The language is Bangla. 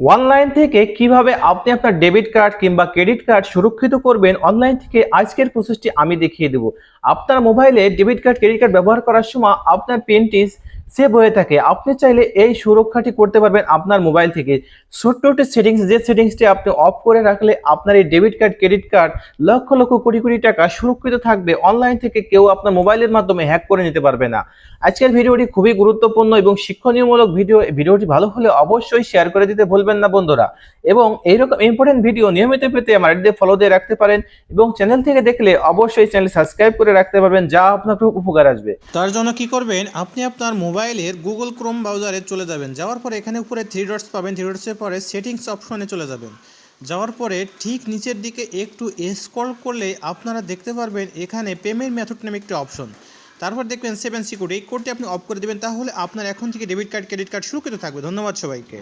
অনলাইন থেকে কীভাবে আপনি আপনার ডেবিট কার্ড কিংবা ক্রেডিট কার্ড সুরক্ষিত করবেন অনলাইন থেকে আজকের প্রসেসটি আমি দেখিয়ে দেব। আপনার মোবাইলে ডেবিট কার্ড ক্রেডিট কার্ড ব্যবহার করার সময় আপনার পিনটি সেভ হয়ে থাকে। আপনি চাইলে এই সুরক্ষাটি করতে পারবেন আপনার মোবাইল থেকে। ছোট্ট একটি সেটিংস, যে সেটিংসটি আপনি অফ করে রাখলে আপনার এই debit card, credit card lakh lakh crore crore টাকা সুরক্ষিত থাকবে। অনলাইন থেকে কেউ আপনার মোবাইলের মাধ্যমে হ্যাক করে নিতে পারবে না। আজকের ভিডিওটি খুবই গুরুত্বপূর্ণ এবং শিক্ষণীয়মূলক ভিডিও। ভিডিওটি ভালো হলে অবশ্যই শেয়ার করে দিতে ভুলবেন না বন্ধুরা। এবং এইরকম ইম্পর্টেন্ট ভিডিও নিয়মিত পেতে আমার আইডিতে ফলো দিয়ে রাখতে পারেন এবং চ্যানেল থেকে দেখলে অবশ্যই চ্যানেল সাবস্ক্রাইব করে রাখতে পারবেন, যা আপনার খুব উপকার আসবে। তার জন্য কি করবেন? আপনি আপনার মোবাইলের গুগল ক্রোম ব্রাউজারে চলে যাবেন। যাওয়ার পরে এখানে উপরে থ্রি ডটস পাবেন। থ্রি ডটসের পরে সেটিংস অপশনে চলে যাবেন। যাওয়ার পরে ঠিক নিচের দিকে একটু স্ক্রল করলে আপনারা দেখতে পারবেন এখানে পেমেন্ট মেথড নামে একটি অপশন তারপর দেখবেন সেভেন সিকিউরিটি এই কোডটি আপনি অফ করে দেবেন, তাহলে আপনার এখন থেকে ডেবিট কার্ড ক্রেডিট কার্ড সুরক্ষিত থাকবে। ধন্যবাদ সবাইকে।